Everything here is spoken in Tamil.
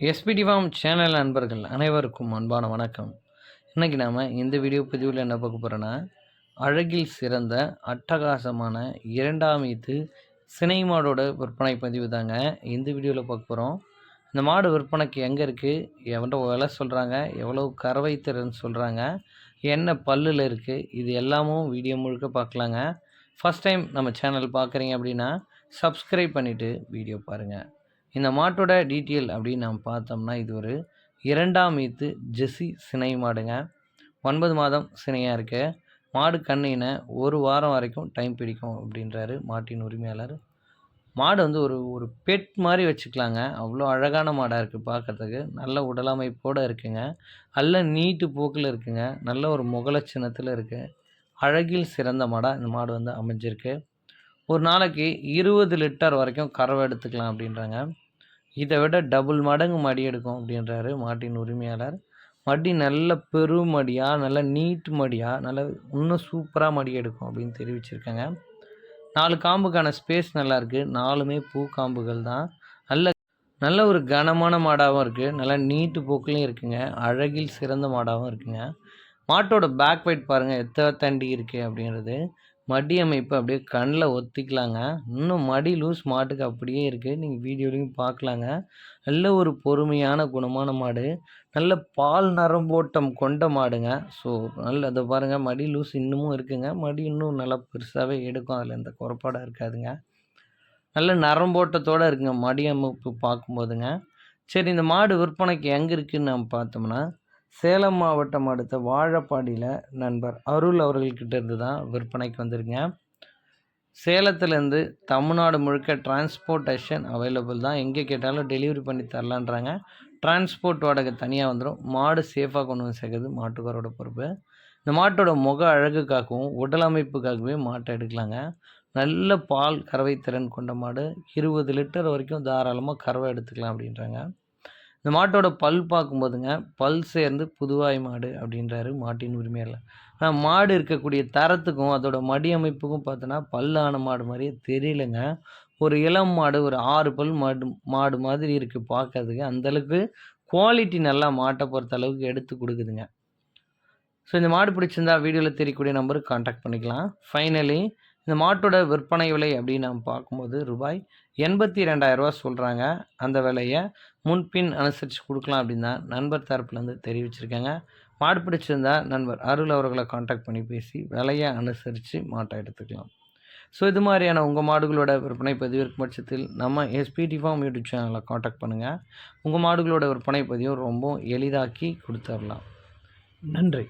எஸ்பிடி ஃபார்ம் சேனல் நண்பர்கள் அனைவருக்கும் அன்பான வணக்கம். இன்றைக்கி நாம் இந்த வீடியோ பதிவில் என்ன பார்க்க போகிறோன்னா அழகில் சிறந்த அட்டகாசமான இரண்டாம் இது சினை மாடோட விற்பனை பதிவு தாங்க இந்த வீடியோவில் பார்க்க போகிறோம் இந்த மாடு விற்பனைக்கு எங்கே இருக்குது எவ்வளோ விலை சொல்கிறாங்க எவ்வளோ கறவை திறன் சொல்கிறாங்க என்ன பல்லில் இருக்குது இது எல்லாமும் வீடியோ முழுக்க பார்க்கலாங்க. ஃபஸ்ட் டைம் நம்ம சேனல் பார்க்குறீங்க அப்படின்னா சப்ஸ்கிரைப் பண்ணிவிட்டு வீடியோ பாருங்கள் இந்த மாட்டோட டீட்டெயில் அப்படின்னு நம்ம பார்த்தோம்னா இது ஒரு இரண்டாம் ஈத்து ஜெஸ்ஸி சினை மாடுங்க. ஒன்பது மாதம் சினையாக இருக்குது மாடு கண்ணின ஒரு வாரம் வரைக்கும் டைம் பிடிக்கும் அப்படின்றாரு மாட்டின் உரிமையாளர். மாடு வந்து ஒரு ஒரு பெட் மாதிரி வச்சுக்கலாங்க. அவ்வளோ அழகான மாடாக இருக்குது பார்க்குறதுக்கு. நல்ல உடலமைப்போடு இருக்குங்க. நல்ல நீட்டு போக்கில் இருக்குங்க. நல்ல ஒரு முகல சின்னத்தில் இருக்குது அழகில் சிறந்த மாடாக இந்த மாடு வந்து அமைஞ்சிருக்கு. ஒரு நாளைக்கு இருபது லிட்டர் வரைக்கும் கறவை எடுத்துக்கலாம் அப்படின்றாங்க. இதை விட டபுள் மடங்கு மடி எடுக்கும் அப்படின்றாரு மாட்டின் உரிமையாளர். மடி நல்ல பெருமடியாக நல்ல நீட் மடியாக நல்ல இன்னும் சூப்பராக மடி எடுக்கும் அப்படின்னு தெரிவிச்சிருக்காங்க. நாலு காம்புக்கான ஸ்பேஸ் நல்லாயிருக்கு நாலுமே பூ காம்புகள் தான். நல்ல நல்ல ஒரு கனமான மாடாகவும் இருக்குது நல்லா நீட்டு போக்குலையும் இருக்குங்க. அழகில் சிறந்த மாடாகவும் இருக்குங்க. மாட்டோட பேக் வெயிட் பாருங்கள் எத்தனை தண்டி இருக்குது அப்படின்றது. மடி அமைப்பு அப்படியே கண்ணில் ஒத்திக்கலாங்க. இன்னும் மடி லூஸ் மாட்டுக்கு அப்படியே இருக்குது நீங்கள் வீடியோலையும் பார்க்கலாங்க நல்ல ஒரு பொறுமையான குணமான மாடு. நல்ல பால் நரம்போட்டம் கொண்ட மாடுங்க. ஸோ நல்ல அதை பாருங்கள் மடி லூஸ் இன்னமும் இருக்குங்க. மடி இன்னும் நல்லா பெருசாகவே எடுக்கும். அதில் எந்த குறைபாடாக இருக்காதுங்க. நல்ல நரம்போட்டத்தோடு இருக்குங்க. மடி அமைப்பு பார்க்கும்போதுங்க. சரி இந்த மாடு விற்பனைக்கு எங்கே இருக்குதுன்னு நம்ம பார்த்தோம்னா சேலம் மாவட்டம் அடுத்த வாழப்பாடியில் நண்பர் அருள் அவர்கள்கிட்ட இருந்து தான் விற்பனைக்கு வந்துருங்க சேலத்துலேருந்து தமிழ்நாடு முழுக்க டிரான்ஸ்போர்ட்டேஷன் அவைலபிள் தான். எங்கே கேட்டாலும் டெலிவரி பண்ணி தரலான்றாங்க. டிரான்ஸ்போர்ட் வாடகை தனியாக வந்துடும் மாடு சேஃபாக கொண்டு வந்து சேர்க்குறது மாட்டுக்காரோட பொறுப்பு. இந்த மாட்டோட முக அழகுக்காகவும் உடல் அமைப்புக்காகவே மாட்டை எடுக்கலாங்க. நல்ல பால் கறவை திறன் கொண்ட மாடு. இருபது லிட்டர் வரைக்கும் தாராளமாக கறவை எடுத்துக்கலாம் அப்படின்றாங்க. இந்த மாட்டோட பல் பார்க்கும்போதுங்க பல் சேர்ந்து புதுவாய் மாடு அப்படின்றாரு மாட்டின் உரிமையாளர். ஆனால் மாடு இருக்கக்கூடிய தரத்துக்கும் அதோட மடி அமைப்புக்கும் பார்த்தோன்னா பல்லான மாடு மாதிரியே தெரியலங்க. ஒரு இளம் மாடு ஒரு ஆறு பல் மாடு மாடு மாதிரி இருக்குது பார்க்கறதுக்கு. அந்தளவுக்கு குவாலிட்டி நல்லா மாட்டை பொறுத்த அளவுக்கு எடுத்து கொடுக்குதுங்க. ஸோ இந்த மாடு பிடிச்சிருந்தா வீடியோவில் தெரியக்கூடிய நம்பருக்கு காண்டாக்ட் பண்ணிக்கலாம். ஃபைனலி இந்த மாட்டோட விற்பனை விலை அப்படின்னு நம்ம பார்க்கும்போது ரூபாய் எண்பத்தி ரெண்டாயிரரூவா சொல்கிறாங்க அந்த விலையை முன்பின் அனுசரித்து கொடுக்கலாம் அப்படின்னு தான் நண்பர் தரப்புலேருந்து தெரிவிச்சிருக்காங்க. மாடு பிடிச்சிருந்தா நண்பர் அருள் அவர்களை காண்டாக்ட் பண்ணி பேசி விலையை அனுசரித்து மாட்டை எடுத்துக்கலாம். ஸோ இது மாதிரியான உங்கள் மாடுகளோட விற்பனை பதிவு இருக்கும் பட்சத்தில் நம்ம எஸ்பிடி ஃபார்ம் யூடியூப் சேனலில் காண்டாக்ட் பண்ணுங்கள் உங்கள் மாடுகளோட விற்பனை பதிவும் ரொம்ப எளிதாக்கி கொடுத்துடலாம். நன்றி.